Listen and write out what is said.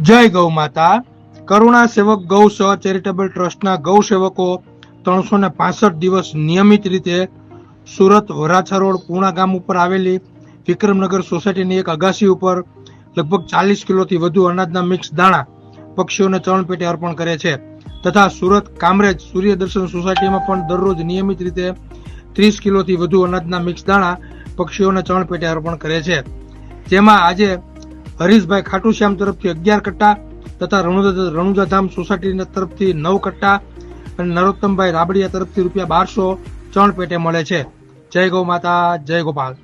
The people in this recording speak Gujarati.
જય ગૌ માતા. કરુણા સેવક ગૌ સ ચેરિટેબલ ટ્રસ્ટના ગૌ સેવકો ત્રણસો ને પાસઠ દિવસ નિયમિત રીતે સુરત વરાછા રોડ પૂણા ગામ ઉપર આવેલી વિક્રમનગર સોસાયટીની એક અગાસી ઉપર લગભગ ચાલીસ કિલોથી વધુ અનાજના મિક્સ દાણા પક્ષીઓને ચરણ પેટે અર્પણ કરે છે. તથા સુરત કામરેજ સૂર્ય દર્શન સોસાયટીમાં પણ દરરોજ નિયમિત રીતે ત્રીસ કિલોથી વધુ અનાજના મિક્સ દાણા પક્ષીઓને ચરણ પેટે અર્પણ કરે છે. જેમાં આજે હરીશભાઈ ખાટુશ્યામ તરફથી અગિયાર કટ્ટા તથા રણુજા રણુજાધામ સોસાયટી તરફથી નવ કટ્ટા અને નરોત્તમભાઈ રાબડિયા તરફથી રૂપિયા બારસો ચણ પેટે મળે છે. જય ગૌ માતા, જય ગોપાલ.